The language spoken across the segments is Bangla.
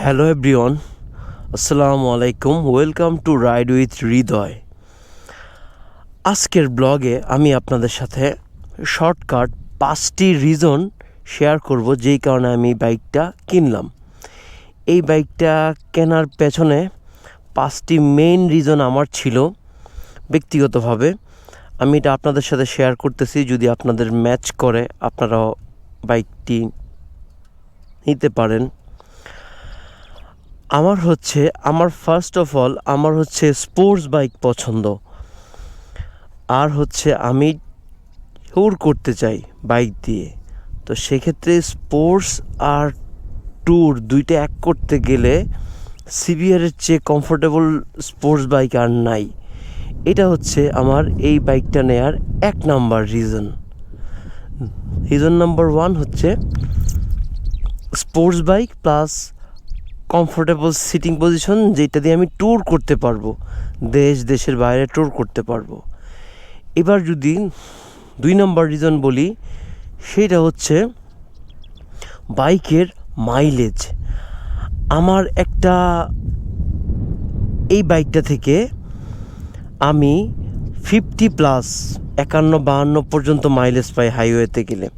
হ্যালো এভরিওয়ান, আসসালামু আলাইকুম, welcome to ride with Hridoy. আজকের ব্লগে আমি আপনাদের সাথে শর্টকাট পাঁচটি রিজন শেয়ার করব, যেই কারণে আমি বাইকটা কিনলাম। এই বাইকটা কেনার পেছনে পাঁচটি মেইন রিজন আমার ছিল ব্যক্তিগতভাবে। আমি এটা আপনাদের সাথে শেয়ার করতেছি, যদি আপনাদের ম্যাচ করে, আপনারাও বাইকটি নিতে পারেন। আমার হচ্ছে, আমার ফার্স্ট অফ অল আমার হচ্ছে স্পোর্টস বাইক পছন্দ। আর হচ্ছে আমি ট্যুর করতে চাই বাইক দিয়ে। তো সেক্ষেত্রে স্পোর্টস আর ট্যুর দুইটা এক করতে গেলে সিবিআরের চেয়ে কমফোর্টেবল স্পোর্টস বাইক আর নাই। এটা হচ্ছে আমার এই বাইকটা নেয়ার এক number reason reason number one হচ্ছে sports bike plus comfortable seating position যেটা দিয়ে আমি ট্যুর করতে পারব, দেশ, দেশের বাইরে ট্যুর করতে পারব। এবার যদি দুই নম্বর রিজন বলি, সেটা হচ্ছে বাইকের মাইলেজ আমার একটা এই বাইকটা থেকে আমি ফিফটি প্লাস একান্ন, বাহান্ন পর্যন্ত মাইলেজ পাই হাইওয়েতে গেলে।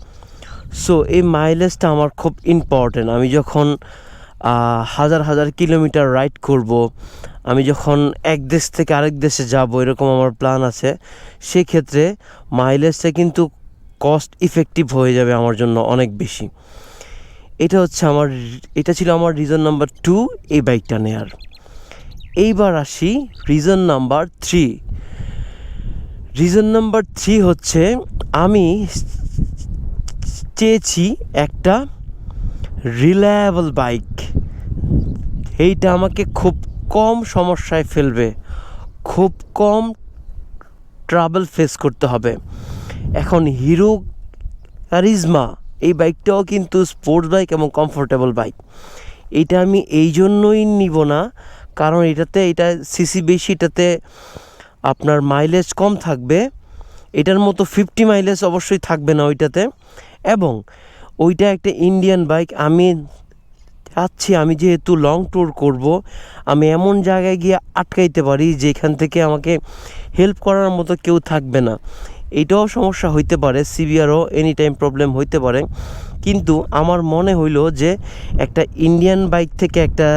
সো এই মাইলেজটা আমার খুব ইম্পর্টেন্ট আমি যখন হাজার হাজার কিলোমিটার রাইড করব। আমি যখন এক দেশ থেকে আরেক দেশে যাব, এরকম আমার প্ল্যান আছে। সেক্ষেত্রে মাইলেজটা কিন্তু কস্ট ইফেক্টিভ হয়ে যাবে আমার জন্য অনেক বেশি। এটা হচ্ছে আমার, এটা ছিল আমার রিজন নাম্বার টু এই বাইকটা নেয়ার। এইবার আসি reason number three reason number three হচ্ছে, আমি চেয়েছি একটা রিলায়েবল বাইক এইটা আমাকে খুব কম সমস্যায় ফেলবে। খুব কম ট্রাভেল ফেস করতে হবে। এখন হিরো কারিজমা, এই বাইকটাও কিন্তু স্পোর্টস বাইক এবং কমফোর্টেবল বাইক এটা আমি এই জন্যই নিব না, কারণ এটাতে, এটা সিসি বেশি, এটাতে আপনার মাইলেজ কম থাকবে। এটার মতো ফিফটি মাইলেজ অবশ্যই থাকবে না ওইটাতে। এবং ওইটা একটা ইন্ডিয়ান বাইক আমি চাচ্ছি আমি যেহেতু লং ট্যুর করব, আমি এমন জায়গায় গিয়ে আটকাইতে পারি যেখান থেকে আমাকে হেল্প করার মতো কেউ থাকবে না। এটাও সমস্যা হইতে পারে সিভিয়ারও এনি টাইম প্রবলেম হইতে পারে। কিন্তু আমার মনে হইল যে একটা ইন্ডিয়ান বাইক থেকে একটা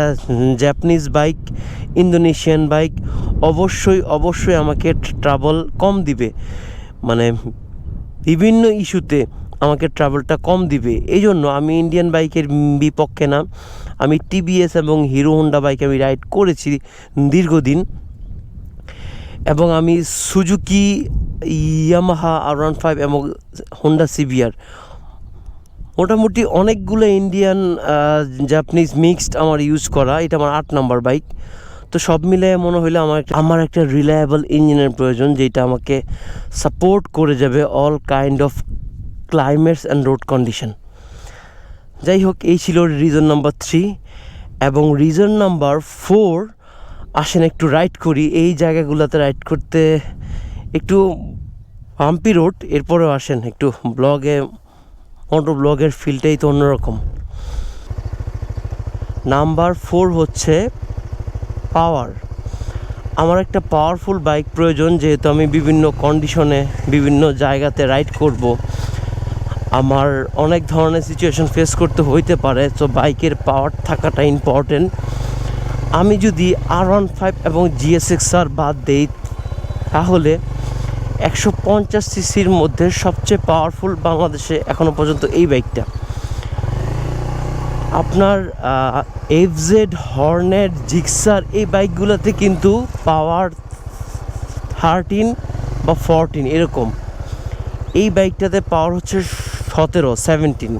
জাপানিজ বাইক ইন্দোনেশিয়ান বাইক অবশ্যই অবশ্যই আমাকে ট্রাভেল কম দিবে। মানে বিভিন্ন ইস্যুতে আমাকে ট্রাভেলটা কম দিবে। এই জন্য আমি ইন্ডিয়ান বাইকের বিপক্ষে না, আমি টিভিএস এবং হিরো হোন্ডা বাইক আমি রাইড করেছি দীর্ঘদিন। এবং আমি Suzuki Yamaha R one five এবং হোন্ডা সিভিয়ার মোটামুটি অনেকগুলো ইন্ডিয়ান জাপানিজ মিক্সড আমার ইউজ করা, এটা আমার আট নাম্বার বাইক তো সব মিলে মনে হইল আমার একটা আমার একটা রিলায়েবল ইঞ্জিনের প্রয়োজন, যেটা আমাকে সাপোর্ট করে যাবে all kind of climates and road condition যাই হোক এই ছিল রিজন নাম্বার থ্রি এবং রিজন নাম্বার ফোর আসেন একটু রাইড করি। এই জায়গাগুলোতে রাইড করতে একটু পাম্পি রোড এরপরেও আসেন একটু ব্লগে মোটো ব্লগের ফিলটাই তো অন্যরকম। নাম্বার ফোর হচ্ছে পাওয়ার আমার একটা পাওয়ারফুল বাইক প্রয়োজন, যেহেতু আমি বিভিন্ন কন্ডিশনে বিভিন্ন জায়গাতে রাইড করব। আমার অনেক ধরনের সিচুয়েশন ফেস করতে হইতে পারে তো বাইকের পাওয়ার থাকাটা ইম্পর্টেন্ট আমি যদি আর ওয়ান ফাইভ এবং জিএসএক্স আর বাদ দেই, তাহলে একশো পঞ্চাশ সিসির মধ্যে সবচেয়ে পাওয়ারফুল বাংলাদেশে এখনও পর্যন্ত এই বাইকটা আপনার এফ জেড হর্নেট জিক্সার এই বাইকগুলোতে কিন্তু পাওয়ার থার্টিন বা ফরটিন এরকম। এই বাইকটাতে পাওয়ার হচ্ছে সতেরো সেভেন্টিন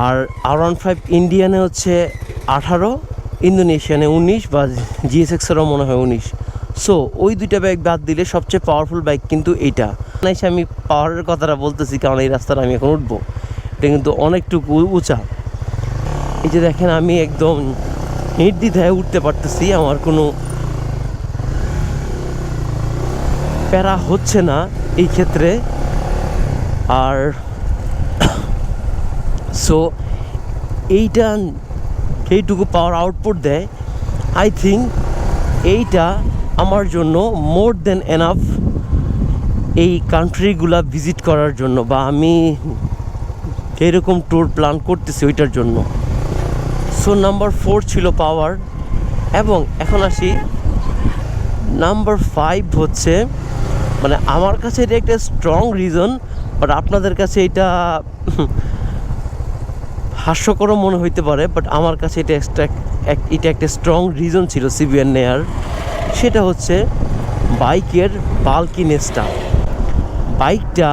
আর আর ওয়ান ফাইভ ইন্ডিয়ানে হচ্ছে আঠারো ইন্দোনেশিয়ানে উনিশ বা জিএসএক্সেরও মনে হয় উনিশ। সো ওই দুইটা বাইক বাদ দিলে সবচেয়ে পাওয়ারফুল বাইক কিন্তু এইটা। এসে আমি পাওয়ারের কথাটা বলতেছি, কারণ এই রাস্তাটা আমি এখন উঠবো। এটা কিন্তু অনেকটুকু উঁচা। এই যে দেখেন, আমি একদম নির্দ্বিধায় উঠতে পারতেছি, আমার কোনো প্যারা হচ্ছে না। এই ক্ষেত্রে আর সো এইটা এইটুকু পাওয়ার আউটপুট দেয়। আই থিঙ্ক এইটা আমার জন্য মোর দেন এনাফ এই কান্ট্রিগুলা ভিজিট করার জন্য বা আমি এরকম ট্যুর প্ল্যান করতেছি ওইটার জন্য। সো নাম্বার ফোর ছিল পাওয়ার এবং এখন আসি। নাম্বার ফাইভ হচ্ছে মানে আমার কাছে এটা একটা স্ট্রং রিজন বাট আপনাদের কাছে এটা হাস্যকরও মনে হইতে পারে বাট আমার কাছে এটা এক্সট্রা এটা একটা স্ট্রং রিজন ছিল সিবিএন নেয়ার। সেটা হচ্ছে বাইকের বাল্কিনেসটা বাইকটা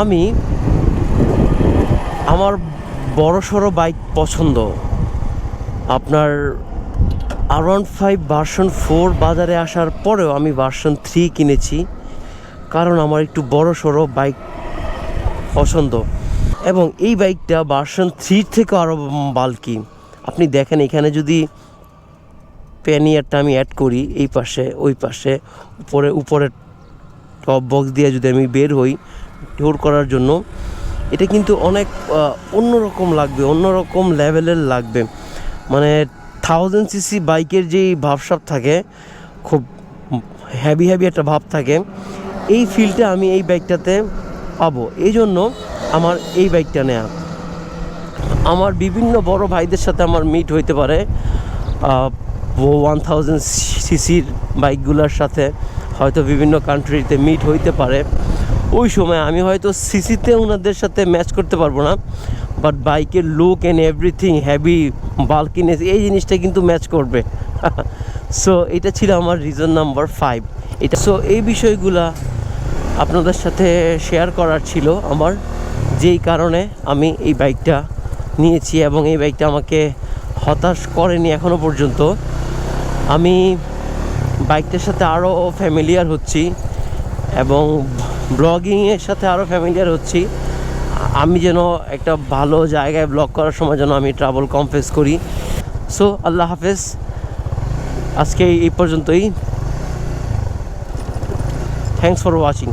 আমি আমার বড় সড়ো বাইক পছন্দ। আপনার R one five version four বাজারে আসার পরেও আমি ভার্সন থ্রি কিনেছি। কারণ আমার একটু বড় সড়ো বাইক পছন্দ। এবং এই বাইকটা ভার্সন থ্রির থেকে আরও বাল্কি আপনি দেখেন, এখানে যদি প্যানিয়ারটা আমি অ্যাড করি, এই পাশে, ওই পাশে, উপরে উপরে টপ বক্স দিয়ে যদি আমি বের হই ট্যুর করার জন্য, এটা কিন্তু অনেক অন্যরকম লাগবে, অন্যরকম লেভেলের লাগবে। মানে থাউজেন্ড সিসি বাইকের যেই ভাবসাব থাকে, খুব হ্যাভি হ্যাভি একটা ভাব থাকে এই ফিলটা আমি এই বাইকটাতে পাবো। এই জন্য আমার এই বাইকটা নেয়া। আমার বিভিন্ন বড় ভাইদের সাথে আমার মিট হইতে পারে। ওয়ান থাউজেন্ড সিসির বাইকগুলোর সাথে হয়তো বিভিন্ন কান্ট্রিতে মিট হইতে পারে। ওই সময় আমি হয়তো সিসিতে ওনাদের সাথে ম্যাচ করতে পারব না। বাট বাইকের look and everything heavy bulkiness এই জিনিসটা কিন্তু ম্যাচ করবে। সো এটা ছিল আমার রিজন নাম্বার ফাইভ এটা সো এই বিষয়গুলা আপনাদের সাথে শেয়ার করার ছিল আমার। যেই কারণে আমি এই বাইকটা নিয়েছি এবং এই বাইকটা আমাকে হতাশ করেনি এখনও পর্যন্ত। আমি বাইকটার সাথে আরও ফ্যামিলিয়ার হচ্ছি এবং ব্লগিংয়ের সাথে আরও ফ্যামিলিয়ার হচ্ছি। আমি যেন একটা ভালো জায়গায় ব্লগ করার সময় যেন আমি ট্রাভেল কমফেস করি। সো আল্লাহ হাফেজ। আজকে এই পর্যন্তই। Thanks for watching